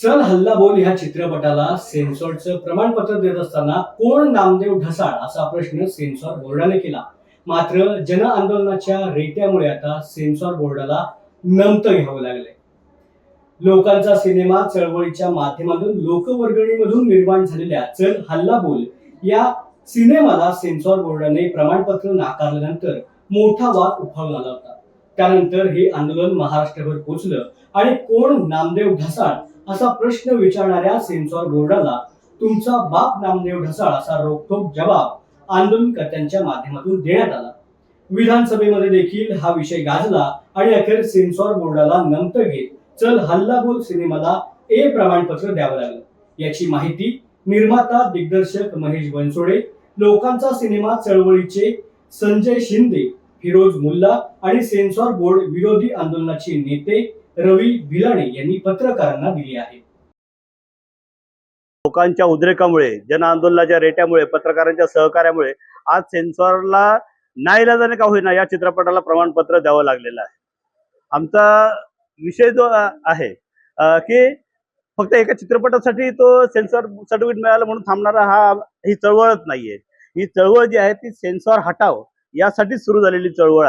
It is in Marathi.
चल हल्ला बोल ह्या चित्रपटाला सेन्सॉरचं प्रमाणपत्र देत असताना कोण नामदेव ढसाळ असा प्रश्न सेन्सॉर बोर्डाने केला. मात्र जन आंदोलनाच्या रेट्यामुळे आता सेन्सॉर बोर्डाला नमतं घ्यावं लागले लोकांचा सिनेमा चळवळीच्या माध्यमातून लोकवर्गणीमधून निर्माण झालेल्या चल हल्ला बोल या सिनेमाला सेन्सॉर बोर्डाने प्रमाणपत्र नाकारल्यानंतर मोठा वाद उफाळून आला होता. त्यानंतर हे आंदोलन महाराष्ट्रभर पोहोचलं आणि कोण नामदेव ढसाळ असा प्रश्न विचारणाऱ्या सेन्सॉर बोर्डाला तुमचा बाप नामदेव ढसाळ असा रोखोक जबाब आंदोलनकर्त्यांच्या माध्यमातून देण्यात आला. विधानसभेमध्ये देखील हा विषय गाजला आणि अखेर सेन्सॉर बोर्डाला नमतं घेत चल हल्ला बोल सिनेमाला ए प्रमाणपत्र द्यावं लागलं. याची माहिती निर्माता दिग्दर्शक महेश बनसोडे लोकांचा सिनेमा चळवळीचे संजय शिंदे फिरोज मुल्ला आणि सेन्सॉर बोर्ड विरोधी आंदोलनाचे नेते रवी भिलाणे यांनी पत्रकारांना दिली आहे. लोकांच्या उद्रेकामुळे जन आंदोलनाच्या रेट्यामुळे पत्रकारांच्या सहकार्यामुळे आज सेन्सॉरला नाईलाजाने का होईना या चित्रपटाला प्रमाणपत्र द्यावं लागलेलं आहे. आमचा विषय जो आहे की फक्त एका चित्रपटासाठी तो सेन्सॉर सर्टिफिकेट मिळालं म्हणून थांबणारा हा ही चळवळच नाहीये. ही चळवळ जी आहे ती सेन्सॉर हटाव यासाठी सुरू झालेली चळवळ